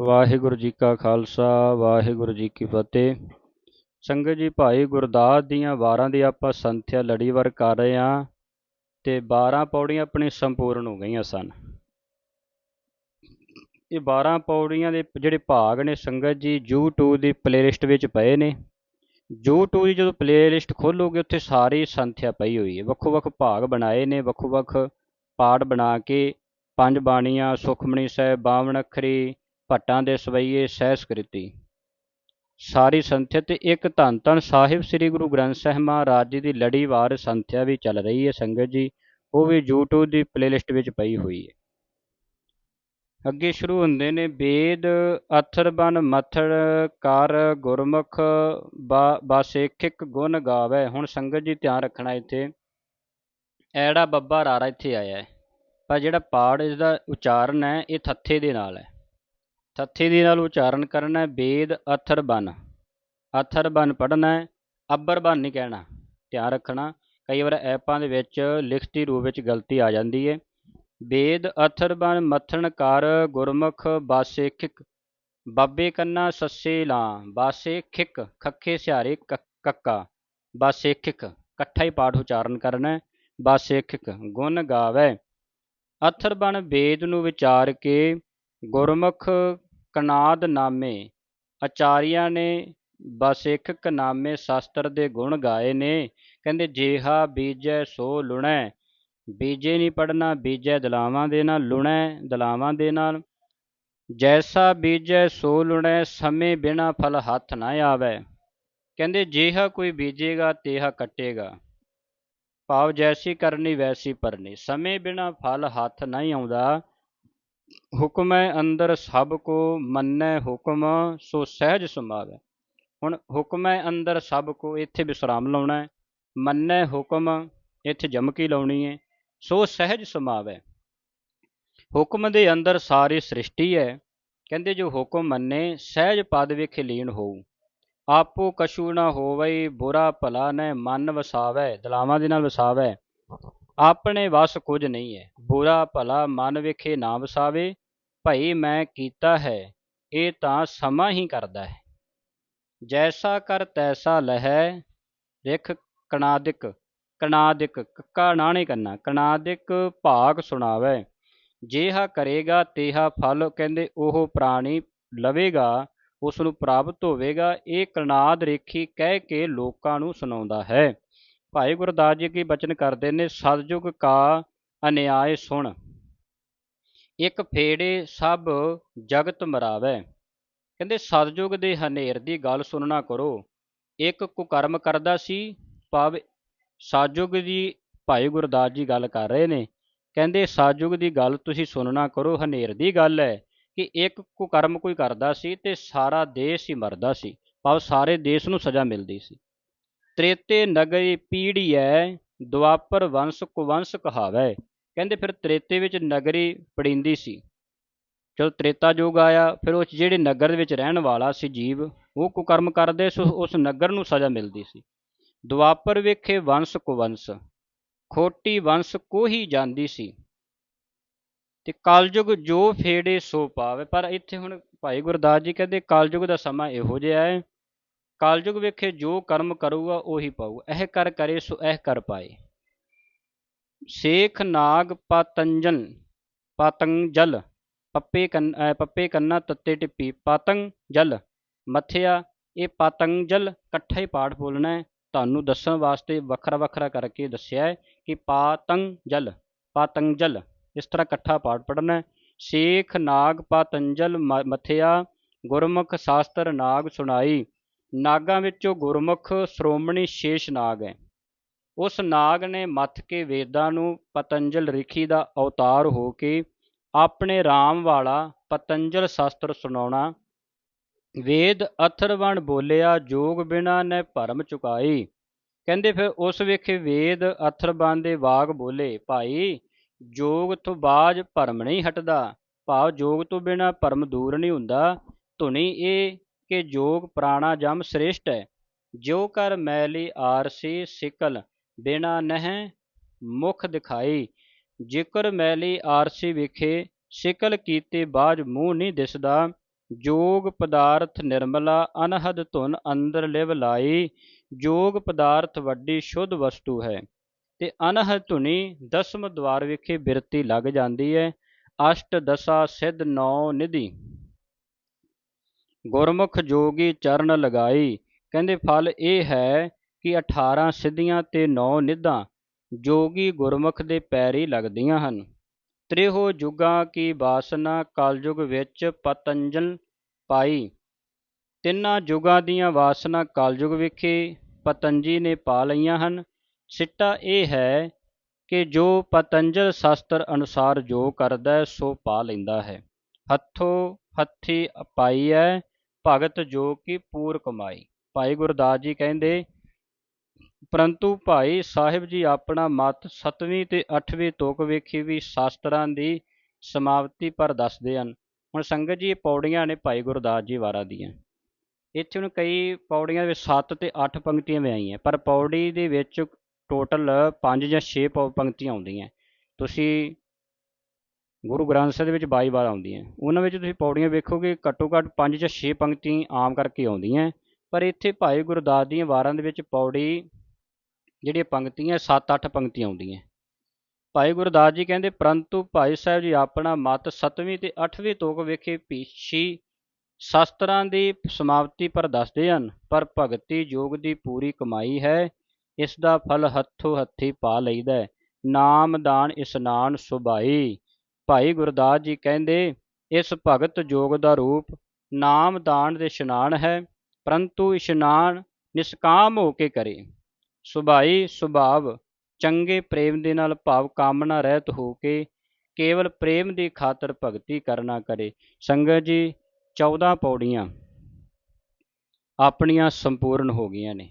ਵਾਹਿਗੁਰੂ ਜੀ ਕਾ ਖਾਲਸਾ, ਵਾਹਿਗੁਰੂ ਜੀ ਕੀ ਫਤਿਹ। ਸੰਗਤ ਜੀ, ਭਾਈ ਗੁਰਦਾਸ ਦੀਆਂ ਵਾਰਾਂ ਦੀ ਆਪਾਂ ਸੰਥਿਆ ਲੜੀਵਾਰ ਕਰ ਰਹੇ ਹਾਂ ਤੇ 12 ਪੌੜੀਆਂ ਆਪਣੀ ਸੰਪੂਰਨ ਹੋ ਗਈਆਂ ਸਨ। ਇਹ 12 ਪੌੜੀਆਂ ਦੇ ਜਿਹੜੇ ਭਾਗ ਨੇ ਸੰਗਤ ਜੀ, YouTube ਦੀ ਪਲੇਲਿਸਟ ਵਿੱਚ ਪਏ ਨੇ। YouTube ਦੀ ਜਦੋਂ ਪਲੇਲਿਸਟ ਖੋਲੋਗੇ, ਉੱਥੇ ਸਾਰੀ ਸੰਥਿਆ ਪਈ ਹੋਈ ਹੈ। ਵੱਖੋ ਵੱਖ ਭਾਗ ਬਣਾਏ ਨੇ ਵੱਖੋ ਵੱਖ ਪਾਠ ਬਣਾ ਕੇ, ਪੰਜ ਬਾਣੀਆਂ ਸੁਖਮਣੀ ਸਾਹਿਬ, ਬਾਵਨ ਅੱਖਰੀ ਭੱਟਾਂ ਦੇ ਸਵਈਏ ਸਹਿਸਕ੍ਰਿਤੀ ਸਾਰੀ ਸੰਥਿਆ ਤੇ ਇੱਕ ਧੰਨ ਧੰਨ ਸਾਹਿਬ ਸ੍ਰੀ ਗੁਰੂ ਗ੍ਰੰਥ ਸਾਹਿਬ ਮਹਾਰਾਜ ਜੀ ਦੀ ਲੜੀਵਾਰ ਸੰਥਿਆ ਵੀ ਚੱਲ ਰਹੀ ਹੈ ਸੰਗਤ ਜੀ, ਉਹ ਵੀ YouTube ਦੀ ਪਲੇਲਿਸਟ ਵਿੱਚ ਪਈ ਹੋਈ ਹੈ। ਅੱਗੇ ਸ਼ੁਰੂ ਹੁੰਦੇ ਨੇ, ਵੇਦ, ਅਥਰ ਬਨ ਮਥੜ ਕਰ, ਗੁਰਮੁਖ ਬਾਸੇਖਿਕ ਗੁਣ ਗਾਵੇ। ਹੁਣ ਸੰਗਤ ਜੀ ਧਿਆਨ ਰੱਖਣਾ ਇੱਥੇ। ਐੜਾ ਬੱਬਾ ਰਾਰਾ ਇੱਥੇ ਆਇਆ ਹੈ। ਪਰ ਜਿਹੜਾ ਪਾੜ ਇਸ ਦਾ ਉਚਾਰਨ ਹੈ, ਇਹ ਥੱਥੇ ਦੇ ਨਾਲ ਹੈ। ਥੱਥੇ ਦੇ ਨਾਲ ਉਚਾਰਨ ਕਰਨਾ ਹੈ ਵੇਦ ਅਥਰ ਬਨ। ਅਥਰ ਬਨ ਪੜਨਾ ਹੈ, ਅੱਬਰ ਬਨ ਨਹੀਂ ਕਹਿਣਾ, ਧਿਆਨ ਰੱਖਣਾ। ਕਈ ਵਾਰ ਐਪਾਂ ਦੇ ਵਿੱਚ ਲਿਖਤੀ ਰੂਪ ਵਿੱਚ ਗਲਤੀ ਆ ਜਾਂਦੀ ਹੈ ਵੇਦ ਅਥਰ ਬਨ ਮਥਨ ਕਰ ਗੁਰਮੁਖ ਬਾਸੇਖਿਕ ਬਾਬੇ ਕੰਨਾ ਸੱਸੇ ਲਾਂ ਬਾਸੇਖਿਕ ਖੱਖੇ ਸਿਹਾਰੇ ਕੱਕਾ। ਬਾਸੇਖਿਕ ਇਕੱਠਾ ਹੀ ਪਾਠ ਉਚਾਰਨ ਕਰਨਾ ਹੈ ਬਾਸੇਖਿਕ ਗੁਣ ਗਾਵੇ। ਅਥਰ ਬਨ ਵੇਦ ਨੂੰ ਵਿਚਾਰ ਕੇ ਗੁਰਮੁਖ ਕਨਾਦ ਨਾਮੇ ਆਚਾਰੀਆਂ ਨੇ ਬਸਿੱਖ ਨਾਮੇ ਸ਼ਾਸਤਰ ਦੇ ਗੁਣ ਗਾਏ ਨੇ। ਕਹਿੰਦੇ, ਜੇਹਾ ਬੀਜੈ ਸੋ ਲੁਣੈ। ਬੀਜੇ ਨਹੀਂ ਪੜਨਾ ਬੀਜੈ ਦਲਾਵਾਂ ਦੇ ਨਾਲ ਲੁਣੈ, ਦਲਾਵਾਂ ਦੇ ਨਾਲ। ਜੈਸਾ ਬੀਜੈ ਸੋ ਲੁਣੈ, ਸਮੇਂ ਬਿਨਾ ਫਲ ਹੱਥ ਨਾ ਆਵੇ। ਕਹਿੰਦੇ, ਜੇਹਾ ਕੋਈ ਬੀਜੇਗਾ, ਤੇਹਾ ਕੱਟੇਗਾ। ਭਾਵ ਜੈਸੀ ਕਰਨੀ, ਵੈਸੀ ਪਰਨੀ ਸਮੇਂ ਬਿਨਾ ਫਲ ਹੱਥ ਨਹੀਂ ਆਉਂਦਾ। ਹੁਕਮੈ ਅੰਦਰ ਸਭ ਕੋ ਮੰਨੈ ਹੁਕਮ, ਸੋ ਸਹਿਜ ਸਮਾਵੇ ਹੁਣ ਹੁਕਮੈ ਅੰਦਰ ਸਭ ਕੋ, ਇੱਥੇ ਵਿਸਰਾਮ ਲਾਉਣਾ ਹੈ। ਮੰਨੈ ਹੁਕਮ, ਇੱਥੇ ਜਮਕੀ ਲਾਉਣੀ ਹੈ, ਸੋ ਸਹਿਜ ਸਮਾਵੇ ਹੁਕਮ ਦੇ ਅੰਦਰ ਸਾਰੀ ਸ੍ਰਿਸ਼ਟੀ ਹੈ। ਕਹਿੰਦੇ ਜੋ ਹੁਕਮ ਮੰਨੇ, ਸਹਿਜ ਪਦ ਵਿਖੇ ਲੀਨ ਹੋਊ। ਆਪੋ ਕਛੂ ਨਾ ਹੋਵੇ, ਬੁਰਾ ਭਲਾ ਨੇ ਮਨ ਵਸਾਵੇ, ਦਲਾਵਾਂ ਦੇ ਨਾਲ ਵਸਾਵੇ। ਆਪਣੇ ਵਸ ਕੁਝ ਨਹੀਂ ਹੈ। ਬੁਰਾ ਭਲਾ ਮਨ ਵਿਖੇ ਨਾ ਵਸਾਵੇ ਭਈ ਮੈਂ ਕੀਤਾ ਹੈ, ਇਹ ਤਾਂ ਸਮਾਂ ਹੀ ਕਰਦਾ ਹੈ। ਜੈਸਾ ਕਰ ਤੈਸਾ ਲਹੈ, ਰਿਖ ਕਣਾਦਿਕ ਕਣਾਦਿਕ ਕੱਕਾ ਨਾਣੇ ਕਰਨਾ ਕਣਾਦਿਕ ਭਾਗ ਸੁਣਾਵੇ। ਜੇਹਾ ਕਰੇਗਾ ਤੇਹਾ ਫਲ, ਕਹਿੰਦੇ ਉਹ ਪ੍ਰਾਣੀ ਲਵੇਗਾ ਉਸ ਨੂੰ ਪ੍ਰਾਪਤ ਹੋਵੇਗਾ। ਇਹ ਕਣਾਦ ਰੇਖੀ ਕਹਿ ਕੇ ਲੋਕਾਂ ਨੂੰ ਸੁਣਾਉਂਦਾ ਹੈ। ਭਾਈ ਗੁਰਦਾਸ ਜੀ ਕੀ ਬਚਨ ਕਰਦੇ ਨੇ? ਸਤਜੁਗ ਕਾ ਅਨਿਆਏ ਸੁਣ, ਇੱਕ ਫੇੜੇ ਸਭ ਜਗਤ ਮਰਾਵੇ। ਕਹਿੰਦੇ ਸਤਜੁਗ ਦੇ ਹਨੇਰ ਦੀ ਗੱਲ ਸੁਣਨਾ ਕਰੋ। ਇੱਕ ਕੁਕਰਮ ਕਰਦਾ ਸੀ, ਭਾਵ ਸਾਜੁਗ ਦੀ ਭਾਈ ਗੁਰਦਾਸ ਜੀ ਗੱਲ ਕਰ ਰਹੇ ਨੇ। ਕਹਿੰਦੇ ਸਾਜੁਗ ਦੀ ਗੱਲ ਤੁਸੀਂ ਸੁਣਨਾ ਕਰੋ, ਹਨੇਰ ਦੀ ਗੱਲ ਹੈ ਕਿ ਇੱਕ ਕੁਕਰਮ ਕੋਈ ਕਰਦਾ ਸੀ ਤੇ ਸਾਰਾ ਦੇਸ਼ ਹੀ ਮਰਦਾ ਸੀ। ਭਾਵ ਸਾਰੇ ਦੇਸ਼ ਨੂੰ ਸਜ਼ਾ ਮਿਲਦੀ ਸੀ। ਤ੍ਰੇਤੇ ਨਗਰੀ ਪੀੜੀਐ ਦੁਆਪਰ ਵੰਸ਼ ਕੁਵੰਸ਼ ਕਹਾਵੇ। ਕਹਿੰਦੇ ਫਿਰ ਤ੍ਰੇਤੇ ਵਿੱਚ ਨਗਰੀ ਪੜਿੰਦੀ ਸੀ। ਜਦੋਂ ਤ੍ਰੇਤਾ ਯੁੱਗ ਆਇਆ, ਫਿਰ ਉਸ ਜਿਹੜੇ ਨਗਰ ਦੇ ਵਿੱਚ ਰਹਿਣ ਵਾਲਾ ਸੀ ਜੀਵ, ਉਹ ਕੁਕਰਮ ਕਰਦੇ ਸੋ, ਉਸ ਨਗਰ ਨੂੰ ਸਜ਼ਾ ਮਿਲਦੀ ਸੀ। ਦੁਆਪਰ ਵੇਖੇ ਵੰਸ਼ ਕੁਵੰਸ਼ ਖੋਟੀ ਵੰਸ਼ ਕੋਹੀ ਜਾਂਦੀ ਸੀ। ਤੇ ਕਲਯੁਗ ਜੋ ਫੇੜੇ ਸੋ ਪਾਵੇ। ਪਰ ਇੱਥੇ ਹੁਣ ਭਾਈ ਗੁਰਦਾਸ ਜੀ ਕਹਿੰਦੇ ਕਲਯੁਗ ਦਾ ਸਮਾਂ ਇਹੋ ਜਿਹਾ ਹੈ ਕਲਯੁਗ ਵੇਖੇ ਜੋ ਕਰਮ ਕਰੂਗਾ ਉਹੀ ਪਾਊਗਾ ਇਹ ਕਰ ਕਰੇ ਸੋ ਇਹ ਕਰ ਪਾਏ ਸ਼ੇਖ ਨਾਗ ਪਤੰਜਨ ਪਤੰਜਲ ਪੱਪੇ ਕੰਨ ਪੱਪੇ ਕੰਨਾ ਤੱਤੇ ਟਿੱਪੀ ਪਤੰਜਲ ਮੱਥਿਆ ਇਹ ਪਤੰਜਲ ਇਕੱਠਾ ਹੀ ਪਾਠ ਬੋਲਣਾ ਹੈ ਤੁਹਾਨੂੰ ਦੱਸਣ ਵਾਸਤੇ ਵੱਖਰਾ ਵੱਖਰਾ ਕਰਕੇ ਦੱਸਿਆ ਹੈ ਕਿ ਪਾਤੰਜਲ ਪਤੰਜਲ ਇਸ ਤਰ੍ਹਾਂ ਇਕੱਠਾ ਪਾਠ ਪੜਨਾ ਹੈ ਸ਼ੇਖ ਨਾਗ ਪਤੰਜਲ ਮਥਿਆ ਗੁਰਮੁਖ ਸ਼ਾਸਤਰ ਨਾਗ ਸੁਣਾਈ ਨਾਗਾਂ ਵਿੱਚੋਂ ਗੁਰਮੁਖ ਸ਼੍ਰੋਮਣੀ ਸ਼ੇਸ਼ ਨਾਗ ਹੈ। ਉਸ ਨਾਗ ਨੇ ਮੱਥ ਕੇ ਵੇਦਾਂ ਨੂੰ ਪਤੰਜਲ ਰਿਖੀ ਦਾ ਅਵਤਾਰ ਹੋ ਕੇ ਆਪਣੇ RAM ਵਾਲਾ ਪਤੰਜਲ ਸ਼ਾਸਤਰ ਸੁਣਾਉਣਾ, ਵੇਦ ਅਥਰਵਣ ਬੋਲਿਆ, ਜੋਗ ਬਿਨਾ ਨੇ ਭਰਮ ਚੁਕਾਈ। ਕਹਿੰਦੇ ਫਿਰ ਉਸ ਵੇਖੇ ਵੇਦ ਅਥਰਵਣ ਦੇ ਵਾਗ ਬੋਲੇ, ਭਾਈ, ਜੋਗ ਤੋਂ ਬਾਜ ਭਰਮ ਨਹੀਂ ਹਟਦਾ, ਭਾਵ ਜੋਗ ਤੋਂ ਬਿਨਾ ਭਰਮ ਦੂਰ ਨਹੀਂ ਹੁੰਦਾ। ਧੁਨੀ ਇਹ ਕਿ ਜੋਗ ਪ੍ਰਾਣਾ ਜਮ ਸ੍ਰੇਸ਼ਟ ਹੈ। ਜੋ ਕਰ ਮੈਲੀ ਆਰਸੀ ਸਿਕਲ, ਬਿਨਾ ਨਹਿ ਮੁਖ ਦਿਖਾਈ। ਜਿਕਰ ਮੈਲੀ ਆਰਸੀ ਵਿਖੇ, ਸਿਕਲ ਕੀਤੇ ਬਾਜ ਮੂੰਹ ਨਹੀਂ ਦਿਸਦਾ। ਜੋਗ ਪਦਾਰਥ ਨਿਰਮਲਾ, ਅਨਹਦ ਧੁਨ ਅੰਦਰ ਲਿਵ ਲਾਈ। ਜੋਗ ਪਦਾਰਥ ਵੱਡੀ ਸ਼ੁੱਧ ਵਸਤੂ ਹੈ। ਤੇ ਅਨਹਦ ਧੁਨੀ ਦਸਮ ਦਵਾਰ ਵਿਖੇ ਬਿਰਤੀ ਲੱਗ ਜਾਂਦੀ ਹੈ। ਅਸ਼ਟ ਦਸਾ ਸਿੱਧ ਨੌ ਨਿਧੀ। ਗੁਰਮੁਖ ਜੋਗੀ ਚਰਨ ਲਗਾਈ। ਕਹਿੰਦੇ, ਫਲ ਇਹ ਹੈ ਕਿ 18 ਸਿੱਧੀਆਂ ਤੇ 9 ਨਿਧਾਂ ਜੋਗੀ ਗੁਰਮੁਖ ਦੇ ਪੈਰੀ ਲੱਗਦੀਆਂ ਹਨ। ਤ੍ਰਿਹੋ ਜੁਗਾਂ ਕੀ ਬਾਸਨਾ, ਕਲਯੁਗ ਵਿੱਚ ਪਤੰਜਲ ਪਾਈ। ਤਿੰਨਾਂ ਜੁਗਾਂ ਦੀਆਂ ਵਾਸਨਾ ਕਲਯੁਗ ਵਿਖੇ ਪਤੰਜੀ ਨੇ ਪਾ ਲਈਆਂ ਹਨ। ਸਿੱਟਾ ਇਹ ਹੈ ਕਿ ਜੋ ਪਤੰਜਲ ਸ਼ਾਸਤਰ ਅਨੁਸਾਰ ਜੋ ਕਰਦਾ ਸੋ ਪਾ ਲੈਂਦਾ ਹੈ। ਹੱਥੋਂ ਹੱਥੀ ਪਾਈ ਹੈ ਭਗਤ ਜੋ ਕਿ ਪੂਰ ਕਮਾਈ ਭਾਈ ਗੁਰਦਾਸ ਜੀ ਕਹਿੰਦੇ, ਪਰੰਤੂ ਭਾਈ ਸਾਹਿਬ ਜੀ ਆਪਣਾ ਮਤ 7ਵੀਂ ਤੇ 8ਵੀਂ ਤੁਕ ਵੇਖੀ ਵੀ ਸ਼ਾਸਤਰਾਂ ਦੀ ਸਮਾਪਤੀ ਪਰ ਦੱਸਦੇ ਹਨ। ਹੁਣ ਸੰਗਤ ਜੀ, ਇਹ ਪੌੜੀਆਂ ਨੇ ਭਾਈ ਗੁਰਦਾਸ ਜੀ ਵਾਰਾ ਦੀਆਂ। ਇੱਥੇ ਹੁਣ ਕਈ ਪੌੜੀਆਂ ਵਿੱਚ 7 ਤੇ 8 ਪੰਕਤੀਆਂ ਵੀ ਆਈਆਂ, ਪਰ ਪੌੜੀ ਦੇ ਵਿੱਚ ਟੋਟਲ 5 ਜਾਂ 6 ਪੰਕਤੀਆਂ ਆਉਂਦੀਆਂ। ਤੁਸੀਂ ਗੁਰੂ ਗ੍ਰੰਥ ਸਾਹਿਬ ਦੇ ਵਿੱਚ 22 ਵਾਰ ਆਉਂਦੀਆਂ। ਉਹਨਾਂ ਵਿੱਚ ਤੁਸੀਂ ਪੌੜੀਆਂ ਵੇਖੋਗੇ, ਘੱਟੋ ਘੱਟ 5 ਜਾਂ 6 ਪੰਕਤੀਆਂ ਆਮ ਕਰਕੇ ਆਉਂਦੀਆਂ। ਪਰ ਇੱਥੇ ਭਾਈ ਗੁਰਦਾਸ ਦੀਆਂ ਵਾਰਾਂ ਦੇ ਵਿੱਚ ਪੌੜੀ ਜਿਹੜੀਆਂ ਪੰਕਤੀਆਂ 7-8 ਪੰਕਤੀਆਂ ਆਉਂਦੀਆਂ। ਭਾਈ ਗੁਰਦਾਸ ਜੀ ਕਹਿੰਦੇ, ਪਰੰਤੂ ਭਾਈ ਸਾਹਿਬ ਜੀ ਆਪਣਾ ਮਤ 7ਵੀਂ ਤੇ 8ਵੀਂ ਤੋਕ ਵੇਖੇ ਪੀਛੀ ਸ਼ਾਸਤਰਾਂ ਦੀ ਸਮਾਪਤੀ ਪਰ ਦੱਸਦੇ ਹਨ, ਪਰ ਭਗਤੀ ਯੋਗ ਦੀ ਪੂਰੀ ਕਮਾਈ ਹੈ। ਇਸ ਦਾ ਫਲ ਹੱਥੋਂ ਹੱਥੀ ਪਾ ਲਈਦਾ ਨਾਮ ਦਾਨ ਇਸਨਾਨ ਸੁਭਾਈ। ਭਾਈ ਗੁਰਦਾਸ ਜੀ ਕਹਿੰਦੇ, ਇਸ ਭਗਤ ਯੋਗ ਦਾ ਰੂਪ ਨਾਮ ਦਾਨ ਦੇ ਇਸ਼ਨਾਨ ਹੈ, ਪਰੰਤੂ ਇਸ਼ਨਾਨ ਨਿਸਕਾਮ ਹੋ ਕੇ ਕਰੇ। ਸੁਭਾਈ ਸੁਭਾਵ, ਚੰਗੇ ਪ੍ਰੇਮ ਦੇ ਨਾਲ ਭਾਵ ਕਾਮਨਾ ਰਹਿਤ ਹੋ ਕੇ ਕੇਵਲ ਪ੍ਰੇਮ ਦੀ ਖਾਤਰ ਭਗਤੀ ਕਰਨਾ ਕਰੇ। ਸੰਗਤ ਜੀ 14 ਪੌੜੀਆਂ ਆਪਣੀਆਂ ਸੰਪੂਰਨ ਹੋ ਗਈਆਂ ਨੇ।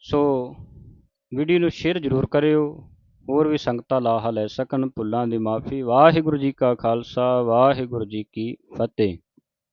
ਸੋ ਵੀਡੀਓ ਨੂੰ ਸ਼ੇਅਰ ਜ਼ਰੂਰ ਕਰਿਓ। ਹੋਰ ਵੀ ਸੰਗਤਾਂ ਲਾਹਾ ਲੈ ਸਕਣ ਭੁੱਲਾਂ ਦੀ ਮਾਫੀ। ਵਾਹਿਗੁਰੂ ਜੀ ਕਾ ਖਾਲਸਾ, ਵਾਹਿਗੁਰੂ ਜੀ ਕੀ ਫਤਿਹ।